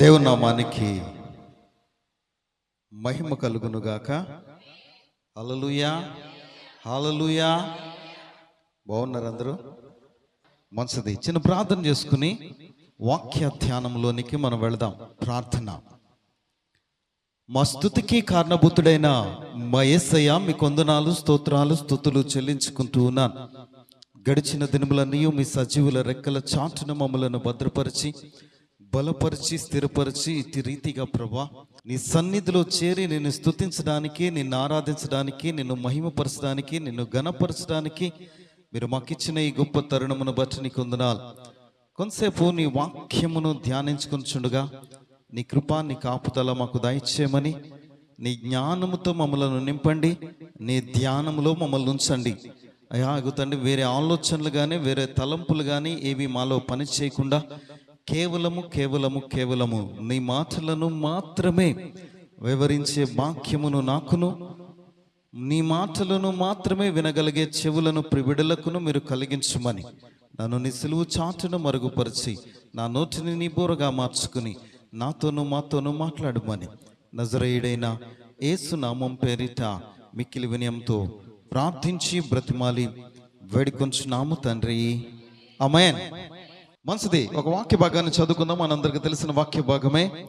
దేవునామానికి మహిమ కలుగునుగాక. అలలుయా హాలలుయా బాగున్నారు అందరూ? మంచిది చిన్న ప్రార్థన చేసుకుని వాక్య ధ్యానంలోనికి మనం వెళదాం. ప్రార్థన. మా స్థుతికి కారణభూతుడైన మా యేసయ్య మీ కొందనాలు స్తోత్రాలు స్థుతులు చెల్లించుకుంటూ ఉన్నాను. గడిచిన దినములన్నీ మీ సజీవుల రెక్కల చాటున మమ్మలను భద్రపరిచి బలపరిచి స్థిరపరిచి ఇటు రీతిగా ప్రభా నీ సన్నిధిలో చేరి నిన్ను స్తుతించడానికి నిన్ను ఆరాధించడానికి నిన్ను మహిమపరచడానికి నిన్ను ఘనపరచడానికి మీరు మాకిచ్చిన ఈ గొప్ప తరుణమును బట్టి నీకు వందనాలు. కొంతసేపు నీ వాక్యమును ధ్యానించుకుంటుండగా నీ కృపా నీ కాపుదల మాకు దయచేయమని నీ జ్ఞానముతో మమ్మలను నింపండి నీ ధ్యానములో మమ్మల్ని ఉంచండి. అయ్యా అగుతండి వేరే ఆలోచనలు కానీ వేరే తలంపులు కానీ ఏవి మాలో పని చేయకుండా కేవలము కేవలము కేవలము నీ మాటలను మాత్రమే వివరించే వాక్యమును నాకును. నీ మాటలను మాత్రమే వినగలిగే చెవులను ప్రివిడలకును మీరు కలిగించమని. నన్ను నీ సులువు చాటును మరుగుపరిచి నా నోటిని నీ బోరగా మార్చుకుని నాతోను మాతోను మాట్లాడమని. నజరేయుడైన ఏసు నామం పేరిట మిక్కిలి వినయంతో ప్రార్థించి బ్రతిమాలి. వేడుకొంచున్నాము తండ్రి. అమయన్ మంచిది ఒక వాక్య భాగాన్ని చదువుకుందాం. మనందరికి తెలిసిన వాక్య భాగమే.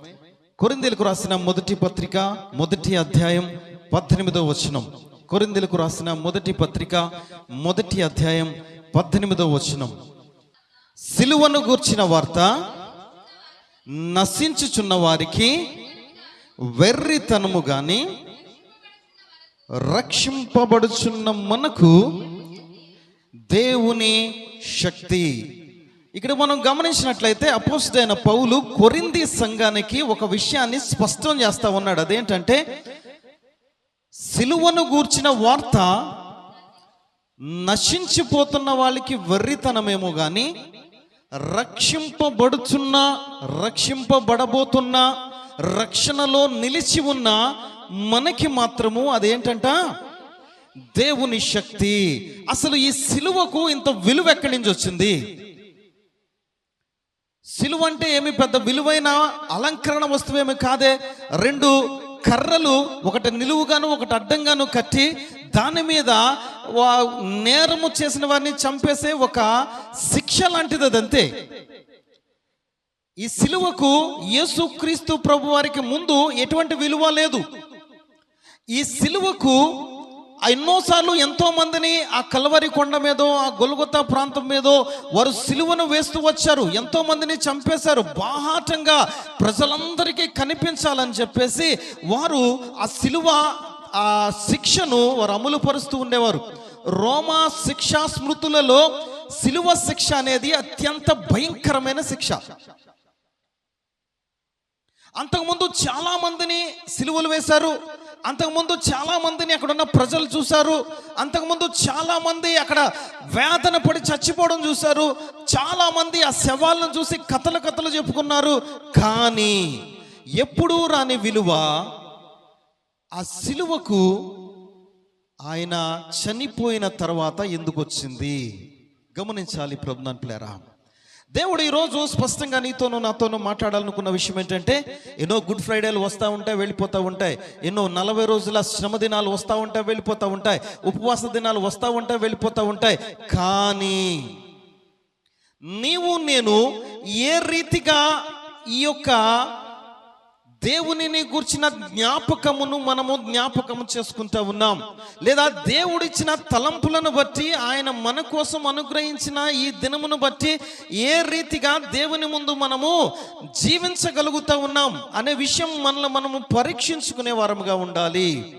కొరిందెలకు రాసిన మొదటి పత్రిక మొదటి అధ్యాయం పద్దెనిమిదో వచనం. కొరిందెలకు రాసిన మొదటి పత్రిక మొదటి అధ్యాయం పద్దెనిమిదో వచనం. సిలువను గూర్చిన వార్త నశించుచున్న వారికి వెర్రితనము గాని రక్షింపబడుచున్న మనకు దేవుని శక్తి. ఇక్కడ మనం గమనించినట్లయితే అపోస్తుడైన పౌలు కొరింది సంఘానికి ఒక విషయాన్ని స్పష్టం చేస్తా ఉన్నాడు. అదేంటంటే సిలువను గూర్చిన వార్త నశించిపోతున్న వాళ్ళకి వెర్రితనమేమో కానీ రక్షింపబడుచున్న రక్షింపబడబోతున్న రక్షణలో నిలిచి ఉన్న మనకి మాత్రము అదేంటంట? దేవుని శక్తి. అసలు ఈ సిలువకు ఇంత విలువ ఎక్కడి నుంచి వచ్చింది? సిలువ అంటే ఏమి? పెద్ద విలువైన అలంకరణ వస్తువేమి కాదే? రెండు కర్రలు ఒకటి నిలువుగాను ఒకటి అడ్డంగాను కట్టి దాని మీద వా- నేరము చేసిన వారిని చంపేసే ఒక శిక్ష లాంటిది అదంతే ఈ సిలువకు యేసుక్రీస్తు ప్రభు వారికి ముందు ఎటువంటి విలువ లేదు. ఈ సిలువకు ఎన్నోసార్లు ఎంతో మందిని ఆ కలవరి కొండ మీదో ఆ గొలుగొత్త ప్రాంతం మీదో వారు సిలువను వేస్తూ వచ్చారు. ఎంతో మందిని చంపేశారు. బాహాటంగా ప్రజలందరికీ కనిపించాలని చెప్పేసి వారు ఆ సిలువ ఆ శిక్షను వారు అమలు పరుస్తూ ఉండేవారు. రోమా శిక్షా స్మృతులలో సిలువ శిక్ష అనేది అత్యంత భయంకరమైన శిక్ష. అంతకుముందు చాలా మందిని సిలువలు వేశారు. అంతకుముందు చాలా మందిని అక్కడ ఉన్న ప్రజలు చూశారు. అంతకుముందు చాలా మంది అక్కడ వేదన పడి చచ్చిపోవడం చూశారు. చాలా మంది ఆ శవాలను చూసి కథలు కథలు చెప్పుకున్నారు. కానీ ఎప్పుడూ రాని విలువ ఆ సిలువకు ఆయన చనిపోయిన తర్వాత ఎందుకు వచ్చింది? గమనించాలి ప్రభునాన్ ప్లేరా దేవుడు ఈరోజు స్పష్టంగా నీతోనూ నాతోనూ మాట్లాడాలనుకున్న విషయం ఏంటంటే ఎన్నో గుడ్ ఫ్రైడేలు వస్తూ ఉంటాయి వెళ్ళిపోతూ ఉంటాయి. ఎన్నో నలభై రోజుల శ్రమ దినాలు వస్తూ ఉంటాయి వెళ్ళిపోతూ ఉంటాయి. ఉపవాస దినాలు వస్తూ ఉంటాయి వెళ్ళిపోతూ ఉంటాయి. కానీ నీవు నేను ఏ రీతిగా ఈ యొక్క దేవునిని గూర్చిన జ్ఞాపకమును మనము జ్ఞాపకము చేసుకుంటా ఉన్నాం. లేదా దేవుడిచ్చిన తలంపులను బట్టి ఆయన మన కోసం అనుగ్రహించిన ఈ దినమును బట్టి ఏ రీతిగా దేవుని ముందు మనము జీవించగలుగుతా ఉన్నాం అనే విషయం మనల్ని మనము పరీక్షించుకునే వారముగా ఉండాలి.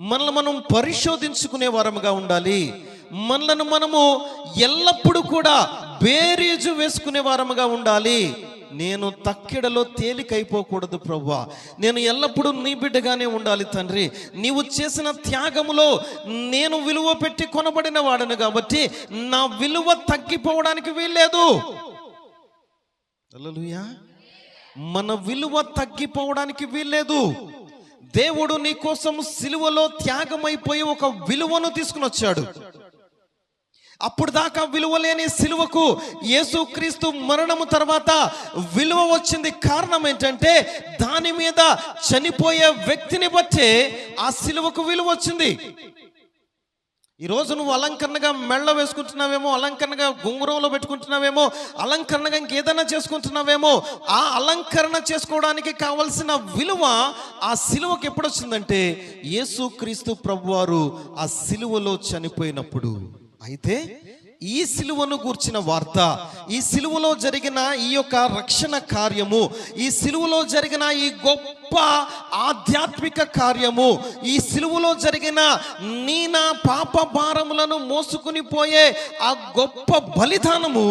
మనల్ని మనం పరిశోధించుకునే వారముగా ఉండాలి. మనలను మనము ఎల్లప్పుడూ కూడా బేరీజు వేసుకునే వారముగా ఉండాలి. నేను తక్కిడలో తేలికైపోకూడదు ప్రవ్వా. నేను ఎల్లప్పుడూ నీ బిడ్డగానే ఉండాలి తండ్రి. నీవు చేసిన త్యాగములో నేను విలువ పెట్టి కొనబడిన వాడను కాబట్టి నా విలువ తగ్గిపోవడానికి వీల్లేదు. మన విలువ తగ్గిపోవడానికి వీల్లేదు. దేవుడు నీ కోసం సిలువలో త్యాగమైపోయి ఒక విలువను తీసుకుని వచ్చాడు అప్పుడు దాకా విలువ లేని సిలువకు యేసుక్రీస్తు మరణము తర్వాత విలువ వచ్చింది కారణం ఏంటంటే దాని మీద చనిపోయే వ్యక్తిని బట్టే ఆ సిలువకు విలువ వచ్చింది. ఈరోజు నువ్వు అలంకరణగా మెళ్ళ వేసుకుంటున్నావేమో అలంకరణగా గుంగురంలో పెట్టుకుంటున్నావేమో అలంకరణగా ఇంకేదైనా చేసుకుంటున్నావేమో ఆ అలంకరణ చేసుకోవడానికి కావలసిన విలువ ఆ సిలువకి ఎప్పుడొచ్చిందంటే యేసుక్రీస్తు ప్రభువారు ఆ సిలువలో చనిపోయినప్పుడు. అయితే ఈ సిలువను గూర్చిన వార్త ఈ సిలువలో జరిగిన ఈ యొక్క రక్షణ కార్యము ఈ సిలువలో జరిగిన ఈ గొప్ప ఆధ్యాత్మిక కార్యము ఈ సిలువలో జరిగిన నీ నా పాప భారములను మోసుకుని పోయే ఆ గొప్ప బలిదానము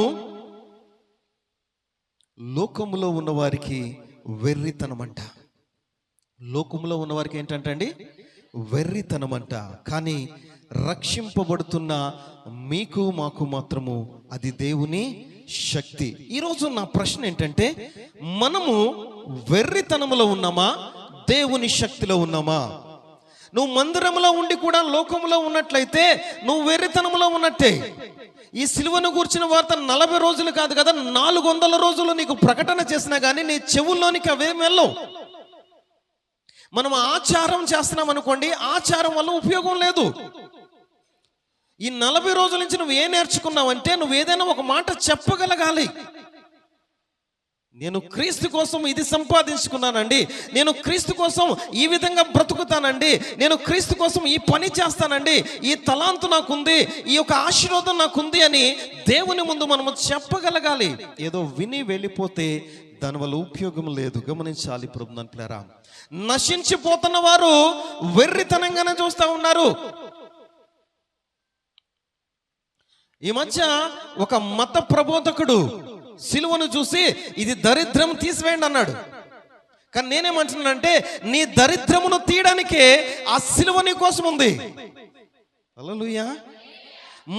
లోకములో ఉన్నవారికి వెర్రితనమంట. లోకములో ఉన్నవారికి ఏంటంటే అండి వెర్రితనమంట. కానీ రక్షింపబడుతున్న మీకు మాకు మాత్రము అది దేవుని శక్తి. ఈరోజు నా ప్రశ్న ఏంటంటే మనము వెర్రితనములో ఉన్నామా? దేవుని శక్తిలో ఉన్నామా? నువ్వు మందిరంలో ఉండి కూడా లోకంలో ఉన్నట్లయితే నువ్వు వెర్రితనంలో ఉన్నట్టే. ఈ సిలువను కూర్చిన వార్త నలభై రోజులు కాదు కదా నాలుగు వందల రోజులు నీకు ప్రకటన చేసినా కానీ నీ చెవుల్లోనికి అవేం వెళ్ళవు మనం ఆచారం చేస్తున్నాం అనుకోండి ఆచారం వల్ల ఉపయోగం లేదు. ఈ నలభై రోజుల నుంచి నువ్వు ఏం నేర్చుకున్నావంటే నువ్వు ఏదైనా ఒక మాట చెప్పగలగాలి. నేను క్రీస్తు కోసం ఇది సంపాదించుకున్నానండి. నేను క్రీస్తు కోసం ఈ విధంగా బ్రతుకుతానండి. నేను క్రీస్తు కోసం ఈ పని చేస్తానండి. ఈ తలాంతు నాకుంది ఈ యొక్క ఆశీర్వాదం నాకుంది అని దేవుని ముందు మనము చెప్పగలగాలి. ఏదో విని వెళ్ళిపోతే దానివల్ల ఉపయోగం లేదు. గమనించాలి ప్రభుత్వ నశించిపోతున్న వారు వెర్రితనంగానే చూస్తూ ఉన్నారు. ఈ మధ్య ఒక మత ప్రబోధకుడు సిలువను చూసి ఇది దరిద్రం తీసివేయండి అన్నాడు. కానీ నేనేమంటున్నానంటే నీ దరిద్రమును తీయడానికే ఆ సిలువ నీ కోసం ఉంది.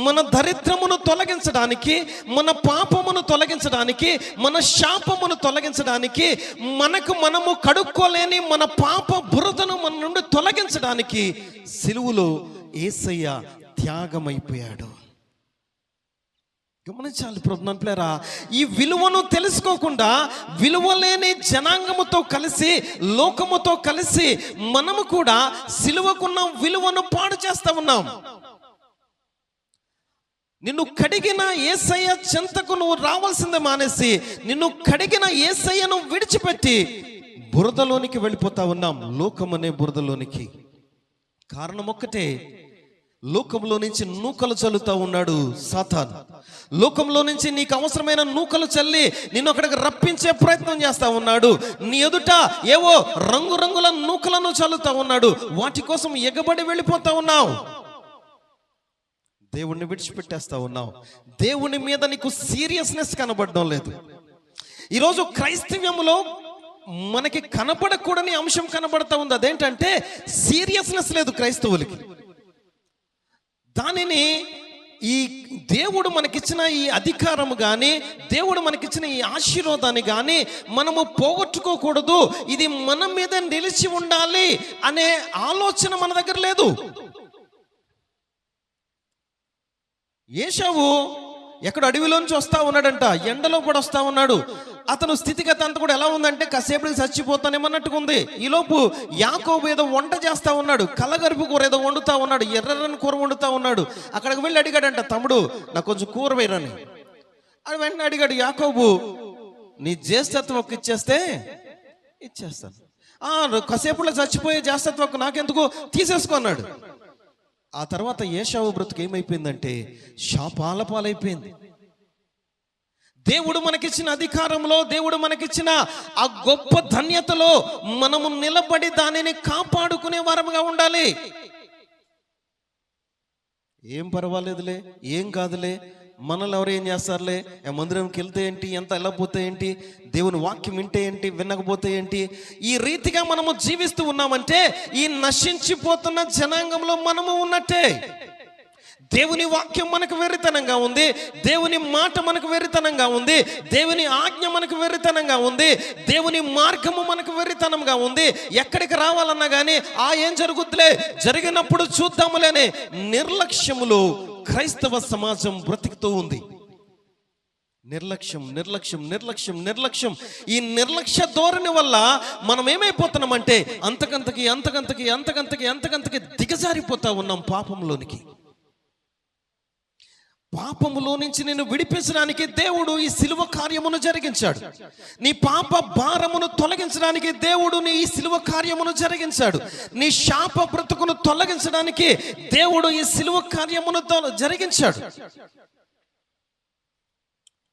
మన దరిద్రమును తొలగించడానికి మన పాపమును తొలగించడానికి మన శాపమును తొలగించడానికి మనకు మనము కడుక్కోలేని మన పాప బురదను మన నుండి తొలగించడానికి సిలువులో ఏసయ్య త్యాగమైపోయాడు. గమనించాలి ప్రభుత్వ ఈ విలువను తెలుసుకోకుండా విలువ లేని జనాంగముతో కలిసి లోకముతో కలిసి మనము కూడా సిలువకున్న విలువను పాడు చేస్తా ఉన్నాం. నిన్ను కడిగిన ఏసయ్య చెంతకు నువ్వు రావాల్సిందే మానేసి నిన్ను కడిగిన ఏసయ్యను విడిచిపెట్టి బురదలోనికి వెళ్ళిపోతా ఉన్నాం లోకమనే బురదలోనికి. కారణం ఒక్కటే లోకంలో నుంచి నూకలు చల్లుతా ఉన్నాడు సాతాన్. లోకంలో నుంచి నీకు అవసరమైన నూకలు చల్లి నిన్ను అక్కడికి రప్పించే ప్రయత్నం చేస్తా ఉన్నాడు. నీ ఎదుట ఏవో రంగురంగుల నూకలను చల్లుతా ఉన్నాడు. వాటి కోసం ఎగబడి వెళ్ళిపోతా ఉన్నావు. దేవుణ్ణి విడిచిపెట్టేస్తా ఉన్నావు. దేవుని మీద నీకు సీరియస్నెస్ కనబడడం లేదు. ఈరోజు క్రైస్తవ్యంలో మనకి కనపడకూడని అంశం కనబడతా ఉంది. అదేంటంటే సీరియస్నెస్ లేదు క్రైస్తవులకి. దానిని ఈ దేవుడు మనకిచ్చిన ఈ అధికారము కానీ దేవుడు మనకిచ్చిన ఈ ఆశీర్వాదాన్ని కానీ మనము పోగొట్టుకోకూడదు. ఇది మన మీద నిలిచి ఉండాలి అనే ఆలోచన మన దగ్గర లేదు. ఏషావు ఎక్కడ అడవిలోంచి వస్తా ఉన్నాడంట ఎండలో కూడా వస్తా ఉన్నాడు. అతను స్థితిగతి అంతా కూడా ఎలా ఉందంటే కాసేపటికి చచ్చిపోతానేమన్నట్టుగా ఉంది ఈలోపు యాకోబు ఏదో వంట చేస్తా ఉన్నాడు కలగరుపు కూర ఏదో వండుతా ఉన్నాడు ఎర్రని కూర వండుతా ఉన్నాడు. అక్కడికి వెళ్ళి అడిగాడంట తమ్ముడు నాకు కొంచెం కూర వేయరని. అని వెంటనే అడిగాడు యాకోబు నీ జ్యేష్ఠత్వం ఒక ఇచ్చేస్తే ఇచ్చేస్తాను. కాసేపులో చచ్చిపోయే జ్యేష్ఠత్వం నాకెందుకు? తీసేసుకున్నాడు ఆ తర్వాత ఏషావు బ్రతుకు ఏమైపోయిందంటే శాపాల పాలైపోయింది. దేవుడు మనకిచ్చిన అధికారంలో దేవుడు మనకిచ్చిన ఆ గొప్ప ధన్యతలో మనము నిలబడి దానిని కాపాడుకునే వారముగా ఉండాలి. ఏం పర్వాలేదులే ఏం కాదులే మనల్ని ఎవరు ఏం చేస్తారులే మందిరంకి వెళ్తే ఏంటి ఎంత వెళ్ళకపోతే ఏంటి దేవుని వాక్యం వింటే ఏంటి వినకపోతే ఏంటి ఈ రీతిగా మనము జీవిస్తూ ఉన్నామంటే ఈ నశించిపోతున్న జనాంగంలో మనము ఉన్నట్టే. దేవుని వాక్యం మనకు వెర్రితనంగా ఉంది. దేవుని మాట మనకు వెర్రితనంగా ఉంది. దేవుని ఆజ్ఞ మనకు వెర్రితనంగా ఉంది. దేవుని మార్గము మనకు వెర్రితనంగా ఉంది. ఎక్కడికి రావాలన్నా కానీ ఆ ఏం జరుగుద్దిలే? జరిగినప్పుడు చూద్దాములేనే. నిర్లక్ష్యములో క్రైస్తవ సమాజం బ్రతుకుతూ ఉంది. నిర్లక్ష్యం నిర్లక్ష్యం నిర్లక్ష్యం నిర్లక్ష్యం. ఈ నిర్లక్ష్య ధోరణి వల్ల మనం ఏమైపోతున్నామంటే అంతకంతకి అంతకంతకి అంతకంతకి అంతకంతకి దిగజారిపోతా ఉన్నాం పాపంలోనికి. పాపములో నుంచి నేను విడిపించడానికి దేవుడు ఈ సిలువ కార్యమును జరిగించాడు. నీ పాప భారమును తొలగించడానికి దేవుడు నీ ఈ సిలువ కార్యమును జరిగించాడు. నీ శాప బ్రతుకును తొలగించడానికి దేవుడు ఈ సిలువ కార్యమును తొల- జరిగించాడు.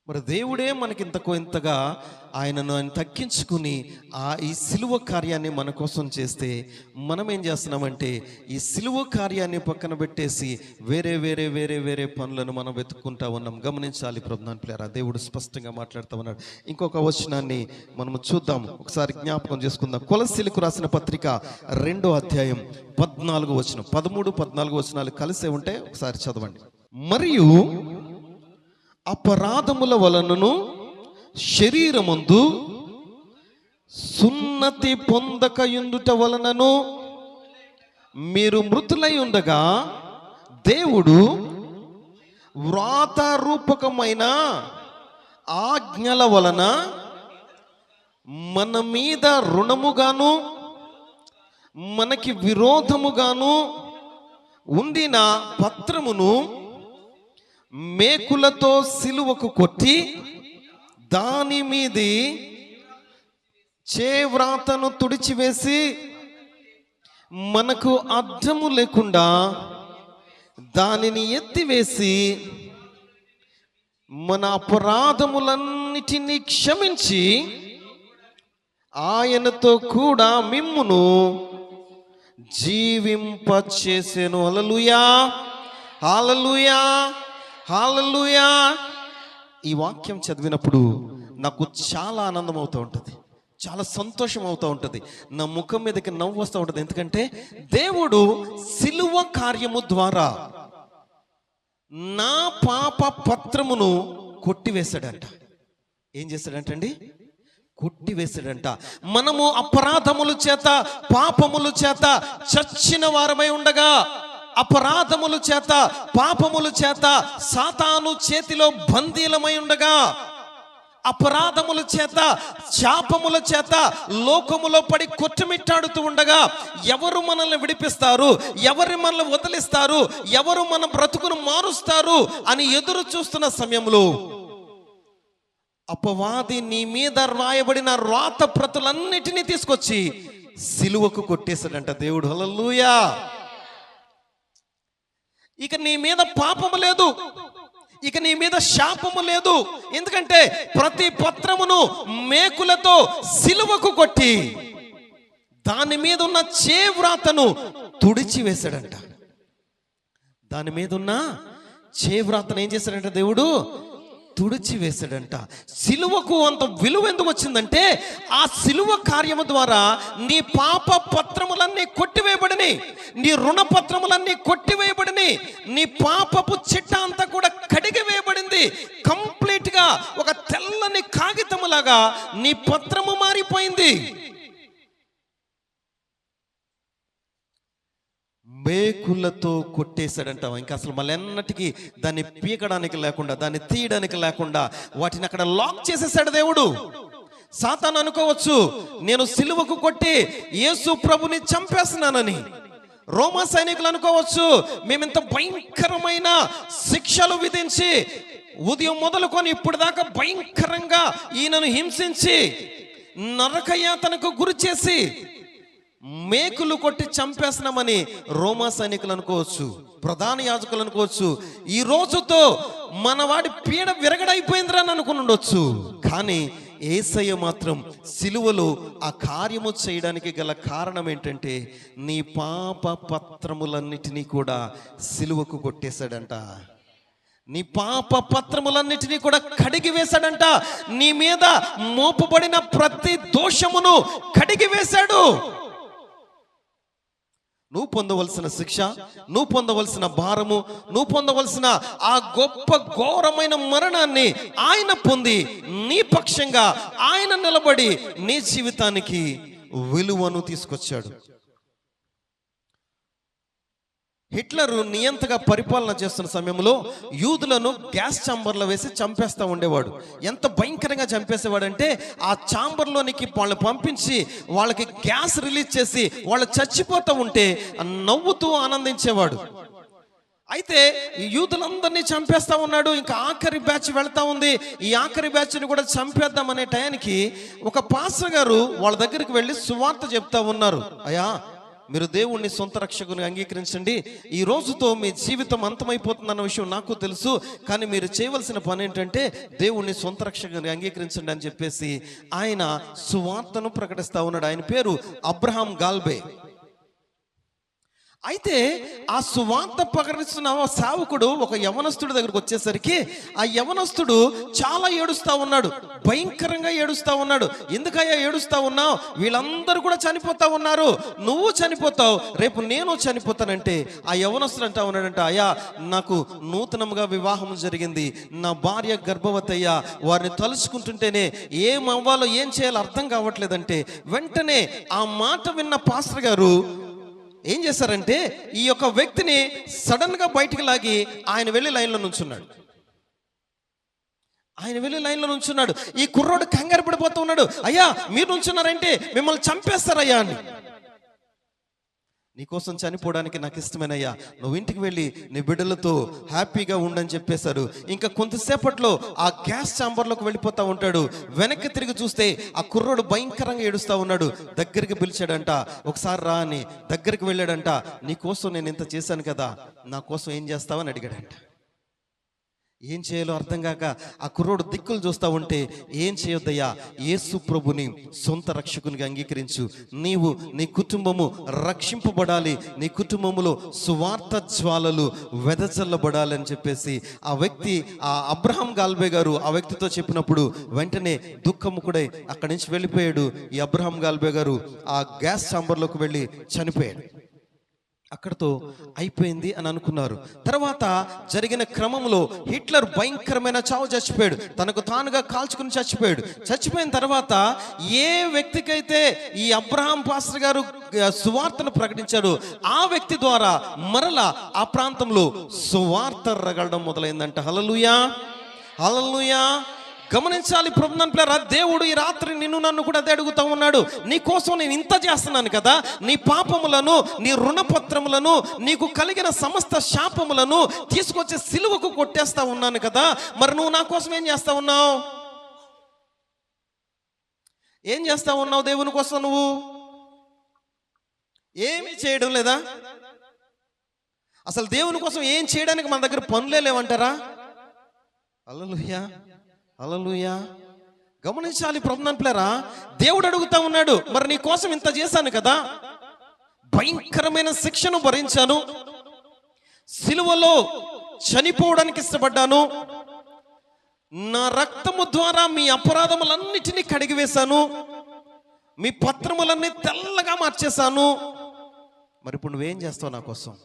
మరి దేవుడే మనకి ఇంతకు ఇంతగా ఆయనను ఆయన తగ్గించుకుని ఆ ఈ సిలువ కార్యాన్ని మన కోసం చేస్తే మనం ఏం చేస్తున్నామంటే ఈ సిలువ కార్యాన్ని పక్కన పెట్టేసి వేరే వేరే వేరే వేరే పనులను మనం వెతుక్కుంటా ఉన్నాం. గమనించాలి ప్రధాన ప్లేరా దేవుడు స్పష్టంగా మాట్లాడుతూ ఉన్నాడు. ఇంకొక వచనాన్ని మనము చూద్దాం. ఒకసారి జ్ఞాపకం చేసుకుందాం. కొలసీలకు రాసిన పత్రిక రెండో అధ్యాయం పద్నాలుగు వచనం. పదమూడు పద్నాలుగు వచనాలు కలిసే ఉంటే ఒకసారి చదవండి. మరియు అపరాధముల వలనను శరీరమందు సున్నతి పొందకయుండుట వలనను? మీరు మృతులై ఉండగా దేవుడు వ్రాత రూపకమైన ఆజ్ఞల వలన మన మీద రుణముగాను మనకి విరోధముగాను ఉండిన పత్రమును మేకులతో సిలువకు కొట్టి దాని మీది చేవ్రాతను తుడిచివేసి మనకు అర్థము లేకుండా దానిని ఎత్తివేసి మన అపరాధములన్నిటినీ క్షమించి ఆయనతో కూడా మిమ్మును జీవింప చేసేను అలలుయా అలలుయా హాలలుయా. ఈ వాక్యం చదివినప్పుడు నాకు చాలా ఆనందం అవుతూ ఉంటుంది. చాలా సంతోషం అవుతూ ఉంటుంది. నా ముఖం మీదకి నవ్వు వస్తూ ఉంటుంది. ఎందుకంటే దేవుడు సిలువ కార్యము ద్వారా నా పాప పత్రమును కొట్టివేశాడంట. ఏం చేశాడంటండి? కొట్టివేశాడంట. మనము అపరాధముల చేత పాపముల చేత చచ్చిన వారమై ఉండగా అపరాధముల చేత పాపముల చేత సాతాను చేతిలో బందీలమై ఉండగా అపరాధముల చేత శాపముల చేత లోకములో పడి కొట్టుమిట్టాడుతూ ఉండగా ఎవరు మనల్ని విడిపిస్తారు? ఎవరు మనల్ని వదిలిస్తారు? ఎవరు మన బ్రతుకును మారుస్తారు? అని ఎదురు చూస్తున్న సమయంలో అపవాది నీ మీద రాయబడిన రాత ప్రతులన్నిటినీ తీసుకొచ్చి సిలువకు కొట్టేశాడంట దేవుడు. హల్లెలూయా! ఇక నీ మీద పాపము లేదు. ఇక నీ మీద శాపము లేదు. ఎందుకంటే ప్రతి పత్రమును మేకులతో సిలువకు కొట్టి దాని మీద ఉన్న చేవ్రాతను తుడిచి వేశాడంట దాని మీద ఉన్న చేవ్రాతను ఏం చేశాడంట దేవుడు? తుడిచి వేశాడంట సిలువకు అంత విలువ ఎందుకు వచ్చిందంటే ఆ సిలువ కార్యము ద్వారా నీ పాప పత్రములన్నీ కొట్టివేయబడిని నీ రుణ పత్రములన్నీ కొట్టివేయబడిని నీ పాపపు చిట్ట అంతా కూడా కడిగివేయబడింది. కంప్లీట్గా ఒక తెల్లని కాగితములాగా నీ పత్రము మారిపోయింది. బేకులతో కొట్టేశాడంట ఇంకా అసలు మళ్ళీ ఎన్నటికీ దాన్ని పీకడానికి లేకుండా దాన్ని తీయడానికి లేకుండా వాటిని అక్కడ లాక్ చేసేసాడు దేవుడు. సాతాను అనుకోవచ్చు నేను సిలువకు కొట్టి యేసు ప్రభుని చంపేస్తున్నానని. రోమా సైనికులు అనుకోవచ్చు మేమింత భయంకరమైన శిక్షలు విధించి ఉదయం మొదలుకొని ఇప్పుడు దాకా భయంకరంగా ఈయనను హింసించి నరకయాతనకు గురి చేసి మేకులు కొట్టి చంపేస్తున్నామని రోమా సైనికులు అనుకోవచ్చు ప్రధాన యాజకులు అనుకోవచ్చు. ఈ రోజుతో మన వాడి పీడ విరగడైపోయిందిరా అని అనుకుని ఉండొచ్చు. కానీ ఏసయ్య మాత్రం సిలువలో ఆ కార్యము చేయడానికి గల కారణం ఏంటంటే నీ పాప పత్రములన్నిటినీ కూడా సిలువకు కొట్టేశాడంట. నీ పాప పత్రములన్నిటినీ కూడా కడిగి వేశాడంట. నీ మీద మోపబడిన ప్రతి దోషమును కడిగి వేశాడు. నువ్వు పొందవలసిన శిక్ష నువ్వు పొందవలసిన భారము నువ్వు పొందవలసిన ఆ గొప్ప ఘోరమైన మరణాన్ని ఆయన పొంది నీ పక్షంగా ఆయన నిలబడి నీ జీవితానికి విలువను తీసుకొచ్చాడు. హిట్లర్ నియంతగా పరిపాలన చేస్తున్న సమయంలో యూదులను గ్యాస్ ఛాంబర్లో వేసి చంపేస్తూ ఉండేవాడు. ఎంత భయంకరంగా చంపేసేవాడంటే ఆ ఛాంబర్లోనికి వాళ్ళని పంపించి వాళ్ళకి గ్యాస్ రిలీజ్ చేసి వాళ్ళు చచ్చిపోతూ ఉంటే నవ్వుతూ ఆనందించేవాడు. అయితే ఈ యూదులందరినీ చంపేస్తా ఉన్నాడు. ఇంకా ఆఖరి బ్యాచ్ వెళ్తా ఉంది. ఈ ఆఖరి బ్యాచ్ని కూడా చంపేద్దాం అనే టయానికి ఒక పాస్టర్ గారు వాళ్ళ దగ్గరికి వెళ్ళి సువార్త చెప్తా ఉన్నారు. అయ్యా మీరు దేవుణ్ణి సొంత రక్షకుని అంగీకరించండి. ఈ రోజుతో మీ జీవితం అంతమైపోతుందన్న విషయం నాకు తెలుసు. కానీ మీరు చేయవలసిన పని ఏంటంటే దేవుణ్ణి సొంత రక్షకుని అంగీకరించండి అని చెప్పేసి ఆయన సువార్తను ప్రకటిస్తా ఉన్నాడు. ఆయన పేరు అబ్రహాం గాల్బే. అయితే ఆ సువార్త ప్రకటిస్తున్న సావకుడు ఒక యవనస్తుడి దగ్గరకు వచ్చేసరికి ఆ యవనస్తుడు చాలా ఏడుస్తా ఉన్నాడు. భయంకరంగా ఏడుస్తా ఉన్నాడు. ఎందుకయ్యా ఏడుస్తా ఉన్నావు? వీళ్ళందరూ కూడా చనిపోతా ఉన్నారు. నువ్వు చనిపోతావు. రేపు నేను చనిపోతానంటే ఆ యవనస్తుడు అంటా ఉన్నాడంట అయ్యా నాకు నూతనంగా వివాహం జరిగింది. నా భార్య గర్భవతి అయ్యా వారిని తలుచుకుంటుంటేనే ఏం అవ్వాలో ఏం చేయాలో అర్థం కావట్లేదంటే వెంటనే ఆ మాట విన్న పాస్టర్ గారు ఏం చేశారంటే ఈ యొక్క వ్యక్తిని సడన్గా బయటికి లాగి ఆయన వెళ్ళి లైన్లో నుంచున్నాడు. ఆయన వెళ్ళి లైన్లో నుంచున్నాడు. ఈ కుర్రోడు కంగారు పడిపోతూ ఉన్నాడు. అయ్యా మీరు నుంచున్నారంటే మిమ్మల్ని చంపేస్తారయ్యా అని. నీకోసం చనిపోవడానికి నాకు ఇష్టమేనయ్యా నువ్వు ఇంటికి వెళ్ళి నీ బిడ్డలతో హ్యాపీగా ఉండని చెప్పేశారు. ఇంకా కొంతసేపట్లో ఆ గ్యాస్ ఛాంబర్లోకి వెళ్ళిపోతా ఉంటాడు. వెనక్కి తిరిగి చూస్తే ఆ కుర్రోడు భయంకరంగా ఏడుస్తూ ఉన్నాడు. దగ్గరికి పిలిచాడంట ఒకసారి రా అని. దగ్గరికి వెళ్ళాడంట నీకోసం నేను ఇంత చేశాను కదా. నా కోసం ఏం చేస్తావని అడిగాడంట. ఏం చేయాలో అర్థం కాక ఆ కుర్రోడు దిక్కులు చూస్తా ఉంటే ఏం చేయొద్దయ్యా? యేసు ప్రభుని సొంత రక్షకునిగా అంగీకరించు. నీవు నీ కుటుంబము రక్షింపబడాలి. నీ కుటుంబములో సువార్త జ్వాలలు వెదజల్లబడాలి అని చెప్పేసి ఆ వ్యక్తి ఆ అబ్రహం గాల్బే గారు ఆ వ్యక్తితో చెప్పినప్పుడు వెంటనే దుఃఖము కూడా అక్కడి నుంచి వెళ్ళిపోయాడు. ఈ అబ్రహం గాల్బే గారు ఆ గ్యాస్ ఛాంబర్లోకి వెళ్ళి చనిపోయాడు. అక్కడతో అయిపోయింది అని అనుకున్నారు. తర్వాత జరిగిన క్రమంలో హిట్లర్ భయంకరమైన చావు చచ్చిపోయాడు. తనకు తానుగా కాల్చుకుని చచ్చిపోయాడు. చచ్చిపోయిన తర్వాత ఏ వ్యక్తికైతే ఈ అబ్రహాం పాస్టర్ గారు సువార్తను ప్రకటించాడు ఆ వ్యక్తి ద్వారా మరలా ఆ ప్రాంతంలో సువార్త రగలడం మొదలైందంట. హలలుయా హలలుయా గమనించాలి ప్రభుత్వం పిల్లరా దేవుడు ఈ రాత్రి నిన్ను నన్ను కూడా అదే అడుగుతా ఉన్నాడు. నీ కోసం నేను ఇంత చేస్తున్నాను కదా నీ పాపములను నీ రుణపత్రములను నీకు కలిగిన సమస్త శాపములను తీసుకొచ్చి సిలువకు కొట్టేస్తా ఉన్నాను కదా. మరి నువ్వు నా కోసం ఏం చేస్తా ఉన్నావు? ఏం చేస్తా ఉన్నావు దేవుని కోసం నువ్వు? ఏమీ చేయడం లేదా? అసలు దేవుని కోసం ఏం చేయడానికి మన దగ్గర పనులే లేవంటారా? అల్లలుయ్యా అలలుయా గమనించాలి ప్రభునంట్లేరా దేవుడు అడుగుతా ఉన్నాడు మరి నీ కోసం ఇంత చేశాను కదా? భయంకరమైన శిక్షను భరించాను. సిలువలో చనిపోవడానికి ఇష్టపడ్డాను. నా రక్తము ద్వారా మీ అపరాధములన్నిటినీ కడిగివేశాను మీ పత్రములన్నీ తెల్లగా మార్చేశాను. మరి ఇప్పుడు నువ్వేం చేస్తావు నా కోసం?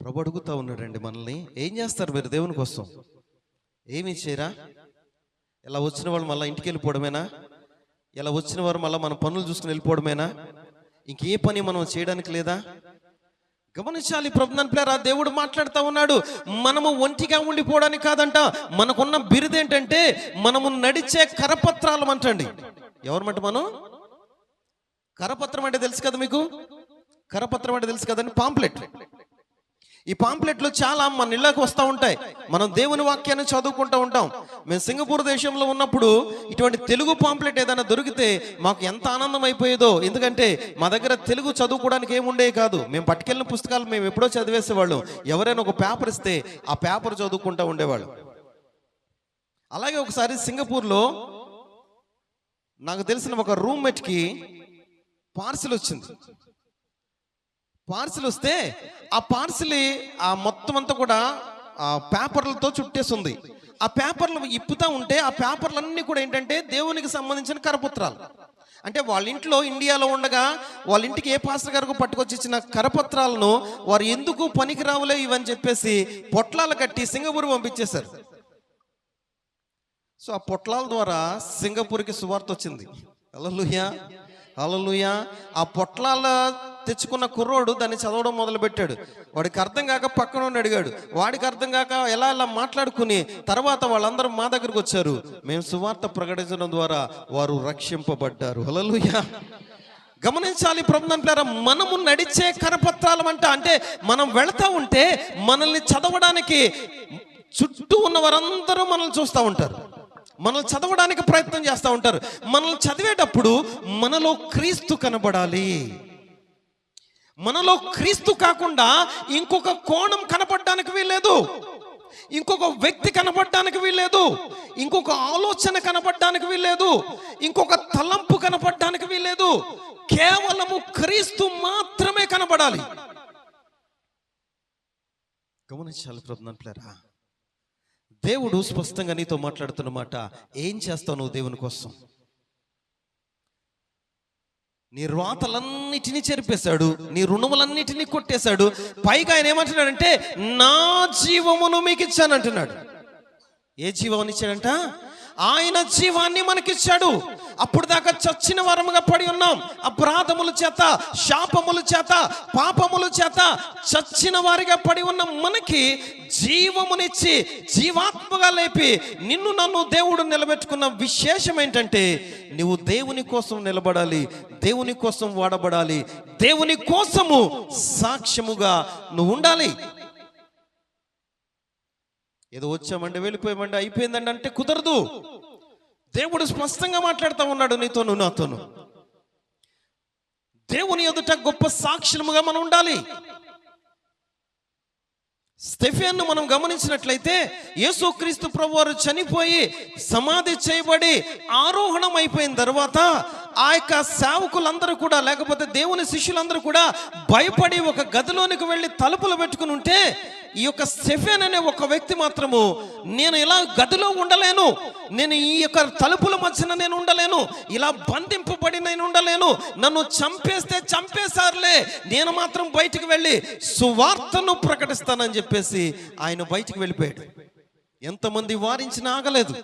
ప్రభు అడుగుతా ఉన్నాడండి మనల్ని. ఏం చేస్తారు మీరు దేవుని కోసం? ఏమి చేయరా? ఇలా వచ్చిన వాళ్ళు మళ్ళీ ఇంటికి వెళ్ళిపోవడమేనా? ఇలా వచ్చిన వారు మళ్ళీ మన పనులు చూసుకుని వెళ్ళిపోవడమేనా? ఇంకే పని మనం చేయడానికి లేదా? గమనించాలి ప్రభుత్వం ప్లేరా దేవుడు మాట్లాడుతూ ఉన్నాడు. మనము ఒంటిగా ఉండిపోవడానికి కాదంట. మనకున్న బిరుదేంటంటే మనము నడిచే కరపత్రాలు అంటండి. ఎవరమంట మనం? కరపత్రం అంటే తెలుసు కదా మీకు? కరపత్రం అంటే తెలుసు కదండి? పాంప్లెట్. ఈ పాంప్లెట్లు చాలా మన ఇళ్ళకి వస్తూ ఉంటాయి. మనం దేవుని వాక్యాన్ని చదువుకుంటూ ఉంటాం. మేము సింగపూర్ దేశంలో ఉన్నప్పుడు ఇటువంటి తెలుగు పాంప్లెట్ ఏదైనా దొరికితే మాకు ఎంత ఆనందం అయిపోయేదో. ఎందుకంటే మా దగ్గర తెలుగు చదువుకోవడానికి ఏముండే కాదు. మేము పట్టుకెళ్ళిన పుస్తకాలు మేము ఎప్పుడో చదివేసేవాళ్ళం. ఎవరైనా ఒక పేపర్ ఇస్తే ఆ పేపర్ చదువుకుంటూ ఉండేవాళ్ళు. అలాగే ఒకసారి సింగపూర్లో నాకు తెలిసిన ఒక రూమ్మేట్కి పార్సిల్ వచ్చింది. పార్సిల్ వస్తే ఆ పార్సిల్ ఆ మొత్తం అంతా కూడా ఆ పేపర్లతో చుట్టేసి ఉంది ఆ పేపర్లు ఇప్పుతా ఉంటే ఆ పేపర్లన్నీ కూడా ఏంటంటే దేవునికి సంబంధించిన కరపత్రాలు. అంటే వాళ్ళ ఇంట్లో ఇండియాలో ఉండగా వాళ్ళ ఇంటికి ఏ పాస్టర్ గారికి పట్టుకొచ్చి ఇచ్చిన కరపత్రాలను వారు ఎందుకు పనికి రావులే ఇవని చెప్పేసి పొట్లాలు కట్టి సింగపూర్ పంపించేశారు. సో ఆ పొట్లాల ద్వారా సింగపూర్కి సువార్త వచ్చింది. అలలుయా అలలుయా ఆ పొట్లాల తెచ్చుకున్న కుర్రోడు దాన్ని చదవడం మొదలుపెట్టాడు. వాడికి అర్థం కాక పక్కన అడిగాడు వాడికి అర్థం కాక ఎలా ఎలా మాట్లాడుకుని తర్వాత వాళ్ళందరూ మా దగ్గరకు వచ్చారు. మేము సువార్త ప్రకటించడం ద్వారా వారు రక్షింపబడ్డారు. హలలుయా గమనించాలి ప్రభుత్వ మనము నడిచే కరపత్రాలం అంట అంటే మనం వెళతా ఉంటే మనల్ని చదవడానికి చుట్టూ ఉన్న వారందరూ మనల్ని చూస్తూ ఉంటారు. మనల్ని చదవడానికి ప్రయత్నం చేస్తూ ఉంటారు. మనల్ని చదివేటప్పుడు మనలో క్రీస్తు కనబడాలి. మనలో క్రీస్తు కాకుండా ఇంకొక కోణం కనపడడానికి వీల్లేదు. ఇంకొక వ్యక్తి కనపడడానికి వీల్లేదు. ఇంకొక ఆలోచన కనపడడానికి వీల్లేదు. ఇంకొక తలంపు కనపడడానికి వీల్లేదు. కేవలము క్రీస్తు మాత్రమే కనపడాలి గమనించాలి ప్రభుత్వ దేవుడు స్పష్టంగా నీతో మాట్లాడుతున్నమాట ఏం చేస్తావు నువ్వు దేవుని కోసం? నీ రాతలన్నిటినీ చెరిపేశాడు నీ రుణములన్నిటినీ కొట్టేశాడు. పైగా ఆయన ఏమంటున్నాడంటే నా జీవమును మీకు ఇచ్చాను అంటున్నాడు ఏ జీవం ఇచ్చాడంట ఆయన జీవాన్ని మనకిచ్చాడు. అప్పుడు దాకా చచ్చిన వరముగా పడి ఉన్నాం. అపరాధముల చేత శాపముల చేత పాపముల చేత చచ్చిన వారిగా పడి ఉన్న మనకి జీవమునిచ్చి జీవాత్మగా లేపి నిన్ను నన్ను దేవుడు నిలబెట్టుకున్న విశేషం ఏంటంటే నువ్వు దేవుని కోసం నిలబడాలి దేవుని కోసం వాడబడాలి దేవుని కోసము సాక్ష్యముగా నువ్వు ఉండాలి. ఏదో వచ్చామండి వెళ్ళిపోయామండి అయిపోయిందండి అంటే కుదరదు. దేవుడు స్పష్టంగా మాట్లాడుతూ ఉన్నాడు నీతోను నాతోను. దేవుని ఎదుట గొప్ప సాక్షులముగా మనం ఉండాలి. స్టెఫియన్ను మనం గమనించినట్లయితే యేసుక్రీస్తు ప్రభు వారు చనిపోయి సమాధి చేయబడి ఆరోహణం అయిపోయిన తర్వాత ఆ యొక్క సేవకులందరూ కూడా లేకపోతే దేవుని శిష్యులందరూ కూడా భయపడి ఒక గదిలోనికి వెళ్ళి తలుపులు పెట్టుకుని ఉంటే ఈ యొక్క సెఫెన్ అనే ఒక వ్యక్తి మాత్రము నేను ఇలా గదిలో ఉండలేను. నేను ఈ యొక్క తలుపుల మధ్యన నేను ఉండలేను. ఇలా బంధింపబడి నేను ఉండలేను. నన్ను చంపేస్తే చంపేశారులే. నేను మాత్రం బయటికి వెళ్ళి సువార్తను ప్రకటిస్తానని చెప్పేసి ఆయన బయటికి వెళ్ళిపోయాడు. ఎంతమంది వారించినా ఆగలేదు.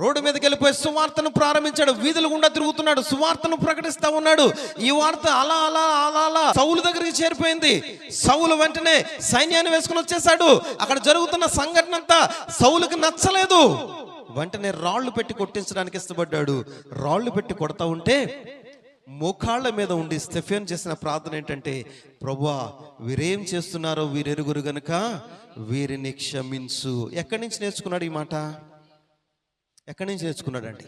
రోడ్డు మీదకి వెళ్ళిపోయి సువార్తను ప్రారంభించాడు. వీధులు గుండా తిరుగుతున్నాడు. సువార్తను ప్రకటిస్తా ఉన్నాడు. ఈ వార్త అలా అలా అలా అలా సౌలు దగ్గరికి చేరిపోయింది. సౌలు వెంటనే సైన్యాన్ని వేసుకుని వచ్చేసాడు అక్కడ జరుగుతున్న సంఘటన అంతా సౌలుకి నచ్చలేదు. వెంటనే రాళ్ళు పెట్టి కొట్టించడానికి ఇష్టపడ్డాడు. రాళ్ళు పెట్టి కొడతా ఉంటే మోకాళ్ళ మీద ఉండి స్టెఫెన్ చేసిన ప్రార్థన ఏంటంటే ప్రభువా వీరేం చేస్తున్నారో వీరెరుగురు గనుక వీరిని క్షమించు. ఎక్కడి నుంచి నేర్చుకున్నాడు ఈ మాట? ఎక్కడి నుంచి నేర్చుకున్నాడండి?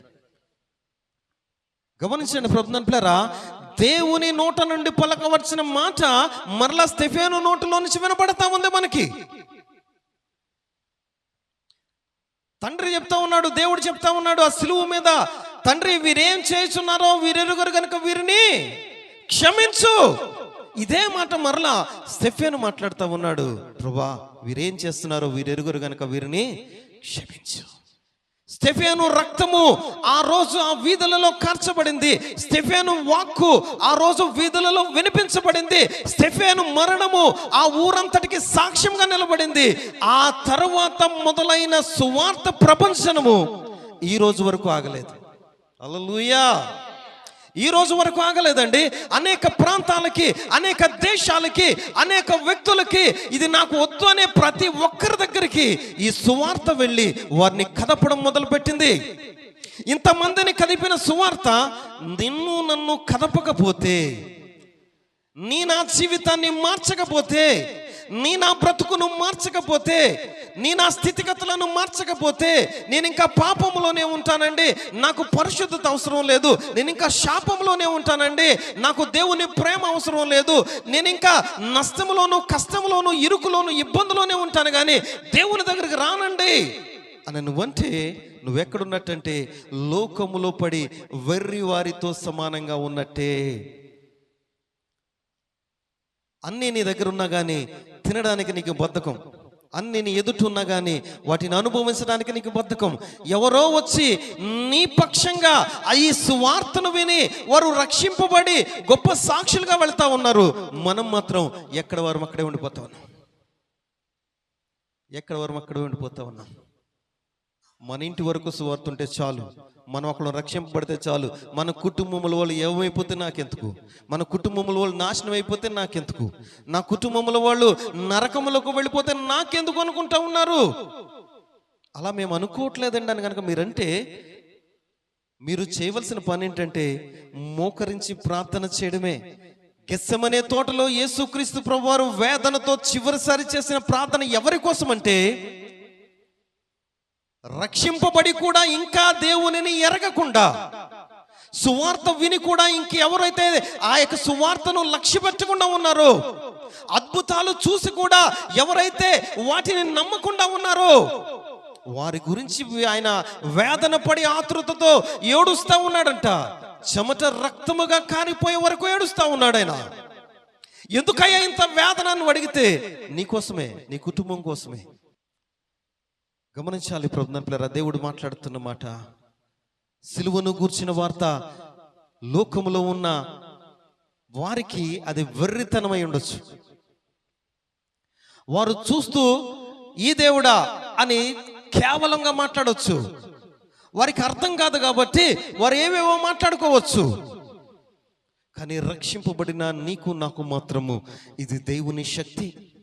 గమనించండి ప్రభుత్వంలారా దేవుని నోట నుండి పలకవలసిన మాట మరలా స్టెఫేను నోటలో నుంచి వినపడతా ఉంది మనకి. తండ్రి చెప్తా ఉన్నాడు దేవుడు చెప్తా ఉన్నాడు ఆ సిలువు మీద తండ్రి వీరేం చేస్తున్నారో వీరెరుగురు కనుక వీరిని క్షమించు. ఇదే మాట మరలా స్టెఫెన్ మాట్లాడుతూ ఉన్నాడు ప్రభా వీరేం చేస్తున్నారో వీరెరుగురు కనుక వీరిని క్షమించు. స్టెఫేను రక్తము ఆ రోజు ఆ వీధులలో కార్చబడింది. స్టెఫేను వాక్కు ఆ రోజు వీధులలో వినిపించబడింది. స్టెఫేను మరణము ఆ ఊరంతటికి సాక్ష్యంగా నిలబడింది. ఆ తర్వాత మొదలైన సువార్త ప్రపంచనము ఈ రోజు వరకు ఆగలేదు. అల్లూయా ఈ రోజు వరకు ఆగలేదండి. అనేక ప్రాంతాలకి అనేక దేశాలకి అనేక వ్యక్తులకి ఇది నాకు వద్దు అనే ప్రతి ఒక్కరి దగ్గరికి ఈ సువార్త వెళ్ళి వారిని కదపడం మొదలుపెట్టింది. ఇంతమందిని కదిపిన సువార్త నిన్ను నన్ను కదపకపోతే నీ నా జీవితాన్ని మార్చకపోతే నీ నా బ్రతుకును మార్చకపోతే నీ నా స్థితిగతులను మార్చకపోతే నేను ఇంకా పాపంలోనే ఉంటానండి. నాకు పరిశుద్ధత అవసరం లేదు. నేను ఇంకా శాపంలోనే ఉంటానండి. నాకు దేవుని ప్రేమ అవసరం లేదు. నేను ఇంకా నష్టంలోను కష్టంలోను ఇరుకులోను ఇబ్బందులోనే ఉంటాను కానీ దేవుని దగ్గరికి రానండి. అని నువ్వంటే నువ్వెక్కడున్నట్టంటే లోకములో పడి వెర్రి వారితో సమానంగా ఉన్నట్టే. అన్నీ నీ దగ్గర ఉన్నా కానీ తినడానికి నీకు బద్ధకం. అన్ని నీ ఎదుట ఉన్నా కానీ వాటిని అనుభవించడానికి నీకు బద్ధకం. ఎవరో వచ్చి నీ పక్షంగా ఈ సువార్తను విని వారు రక్షింపబడి గొప్ప సాక్షులుగా వెళ్తా ఉన్నారు. మనం మాత్రం ఎక్కడ వారు అక్కడే ఉండిపోతా ఉన్నాం. ఎక్కడ వారు అక్కడే ఉండిపోతా ఉన్నాం. మన ఇంటి వరకు సువార్త ఉంటే చాలు. మనం అక్కడ రక్షింపబడితే చాలు. మన కుటుంబముల వాళ్ళు ఏమైపోతే నాకెందుకు? మన కుటుంబముల వాళ్ళు నాశనం అయిపోతే నాకెందుకు? నా కుటుంబముల వాళ్ళు నరకములకు వెళ్ళిపోతే నాకెందుకు అనుకుంటా ఉన్నారు? అలా మేము అనుకోవట్లేదండి అని కనుక మీరంటే మీరు చేయవలసిన పని ఏంటంటే మోకరించి ప్రార్థన చేయడమే. గెస్సమనే తోటలో యేసుక్రీస్తు ప్రభువారు వేదనతో చివరిసారి చేసిన ప్రార్థన ఎవరి కోసం అంటే రక్షింపబడి కూడా ఇంకా దేవునిని ఎరగకుండా. సువార్త విని కూడా ఇంకెవరైతే ఆ యొక్క సువార్తను లక్ష్య పెట్టకుండా ఉన్నారో అద్భుతాలు చూసి కూడా ఎవరైతే వాటిని నమ్మకుండా ఉన్నారో వారి గురించి ఆయన వేదన పడి ఆతృతతో ఏడుస్తా ఉన్నాడంట. చెమట రక్తముగా కారిపోయే వరకు ఏడుస్తా ఉన్నాడు ఆయన. ఎందుకయ్యా ఇంత వేదన అని అడిగితే నీకోసమే నీ కుటుంబం కోసమే. గమనించాలి ప్రభుత్వ పిల్లరా దేవుడు మాట్లాడుతున్న మాట. సిలువను గూర్చిన వార్త లోకములో ఉన్న వారికి అది వెర్రితనమై ఉండొచ్చు. వారు చూస్తూ ఈ దేవుడా అని కేవలంగా మాట్లాడవచ్చు వారికి అర్థం కాదు కాబట్టి వారు ఏవేవో మాట్లాడుకోవచ్చు. కానీ రక్షింపబడిన నీకు నాకు మాత్రము ఇది దేవుని శక్తి.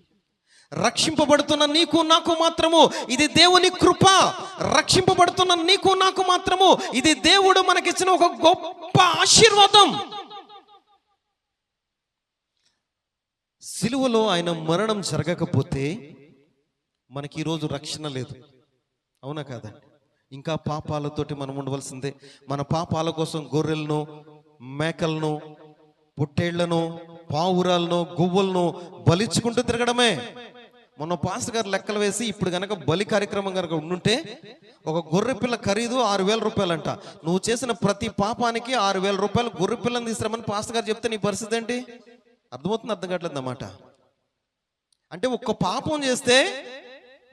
రక్షింపబడుతున్న నీకు నాకు మాత్రము. ఇది దేవుని కృప. రక్షింపబడుతున్న నీకు నాకు మాత్రము. ఇది దేవుడు మనకిచ్చిన ఒక గొప్ప ఆశీర్వాదం. సిలువలో ఆయన మరణం జరగకపోతే మనకి ఈరోజు రక్షణ లేదు. అవునా కాదండి ఇంకా పాపాలతోటి మనం ఉండవలసిందే. మన పాపాల కోసం గొర్రెలను మేకలను పొట్టేళ్ళను పావురాలను గువ్వలను బలిచ్చుకుంటూ తిరగడమే. మొన్న పాస్టర్ గారు లెక్కలు వేసి ఇప్పుడు కనుక బలి కార్యక్రమం కనుక ఉండుంటే ఒక గొర్రె పిల్ల ఖరీదు ఆరు వేల రూపాయలంట. నువ్వు చేసిన ప్రతి పాపానికి ఆరు వేల రూపాయలు గొర్రె పిల్లని తీసుకురమని పాస్టర్ గారు చెప్తే నీ పరిస్థితి ఏంటి? అర్థమవుతుంది అర్థం కావట్లేదు అన్నమాట అంటే ఒక్క పాపం చేస్తే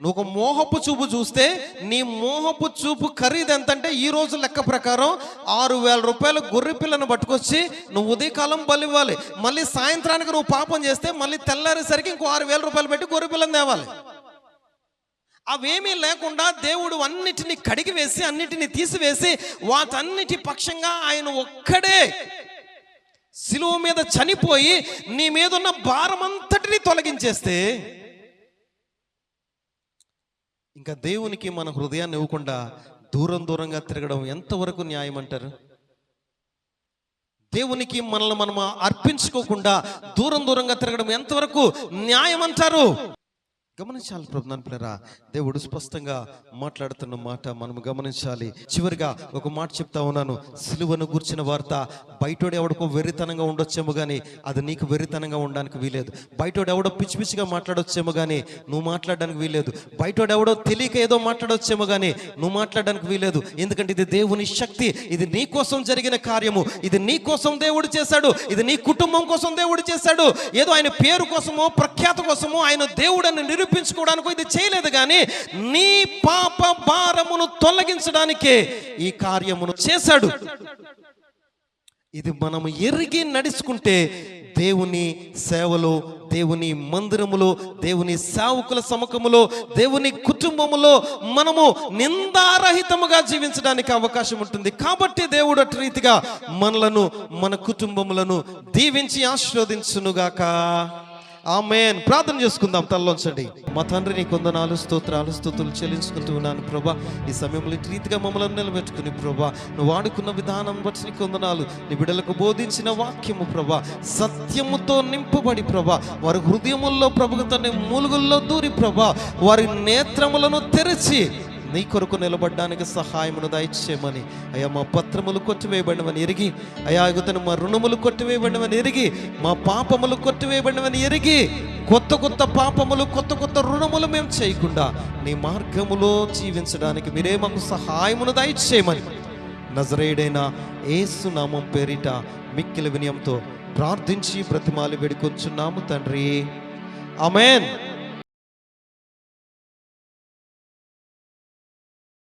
నువ్వు ఒక మోహపు చూపు చూస్తే నీ మోహపు చూపు ఖరీదు ఎంతంటే ఈ రోజు లెక్క ప్రకారం ఆరు వేల రూపాయలు గొర్రె పిల్లను పట్టుకొచ్చి నువ్వు ఉదయకాలం బలి ఇవ్వాలి. మళ్ళీ సాయంత్రానికి నువ్వు పాపం చేస్తే మళ్ళీ తెల్లారేసరికి ఇంకో ఆరు వేల రూపాయలు పెట్టి గొర్రె పిల్లని తేవాలి. అవేమీ లేకుండా దేవుడు అన్నిటిని కడిగి వేసి అన్నిటిని తీసివేసి వాటన్నిటి పక్షంగా ఆయన ఒక్కడే శిలువ మీద చనిపోయి నీ మీద ఉన్న భారమంతటిని తొలగించేస్తే ఇంకా దేవునికి మన హృదయాన్ని ఇవ్వకుండా దూరం దూరంగా తిరగడం ఎంతవరకు న్యాయం అంటారు? దేవునికి మనల్ని మనం అర్పించుకోకుండా దూరం దూరంగా తిరగడం ఎంతవరకు న్యాయం అంటారు? గమనించాలి ప్రభుత్వం పిల్లరా దేవుడు స్పష్టంగా మాట్లాడుతున్న మాట మనం గమనించాలి. చివరిగా ఒక మాట చెప్తా ఉన్నాను. సిలువను గుర్చిన వార్త బయటోడు ఎవడికో వెర్రితనంగా ఉండొచ్చేమో కానీ అది నీకు వెర్రితనంగా ఉండడానికి వీలేదు బయటోడు ఎవడో పిచ్చి పిచ్చిగా మాట్లాడొచ్చేమో కానీ నువ్వు మాట్లాడడానికి వీలేదు బయటోడు ఎవడో తెలియక ఏదో మాట్లాడొచ్చేమో కానీ నువ్వు మాట్లాడడానికి వీలేదు ఎందుకంటే ఇది దేవుని శక్తి. ఇది నీ కోసం జరిగిన కార్యము. ఇది నీ కోసం దేవుడు చేశాడు. ఇది నీ కుటుంబం కోసం దేవుడు చేశాడు. ఏదో ఆయన పేరు కోసమో ప్రఖ్యాత కోసమో ఆయన దేవుడని నిరూపించుకోవడానికి ఇది చేయలేదు కానీ నీ పాప భారమును తొలగించడానికే ఈ కార్యమును చేశాడు. ఇది మనం ఎరిగి నడుచుకుంటే దేవుని సేవలో దేవుని మందిరములో దేవుని సేవకుల సముఖములో దేవుని కుటుంబములో మనము నిందారహితముగా జీవించడానికి అవకాశం ఉంటుంది. కాబట్టి దేవుడు అటు రీతిగా మనలను మన కుటుంబములను దీవించి ఆశీర్వదించునుగాక. ఆమెన్. ప్రార్థన చేసుకుందాం తల్లోంచండి. మా తండ్రి నీ కొందనాలు స్తోత్రాలు స్తోతులు చెల్లించుకుంటూ ఉన్నాను ప్రభా. ఈ సమయంలో ఇటు రీతిగా మమ్మల్ని నిలబెట్టుకుని ప్రభా. నువ్వు వాడుకున్న విధానం బట్టి నీ కొందనాలు నీ బిడ్డలకు బోధించిన వాక్యము ప్రభా. సత్యముతో నింపబడి ప్రభా. వారి హృదయముల్లో ప్రభు తన మూలుగుల్లో దూరి ప్రభా. వారి నేత్రములను తెరిచి నీ కొరకు నిలబడడానికి సహాయమును దయచేయమని. అయ్యా మా పత్రములు కొట్టివేయబడినవని ఎరిగి అయా ఇతను మా రుణములు కొట్టివేయబడినవని ఎరిగి మా పాపములు కొట్టివేయబడినవని ఎరిగి కొత్త కొత్త పాపములు కొత్త కొత్త రుణములు మేము చేయకుండా నీ మార్గములో జీవించడానికి మీరే మాకు సహాయమును దయచేయమని. నజరేడైన ఏసునామం పేరిట మిక్కిల వినయంతో ప్రార్థించి బ్రతిమాలి వేడుకొంచున్నాము తండ్రి. అమెన్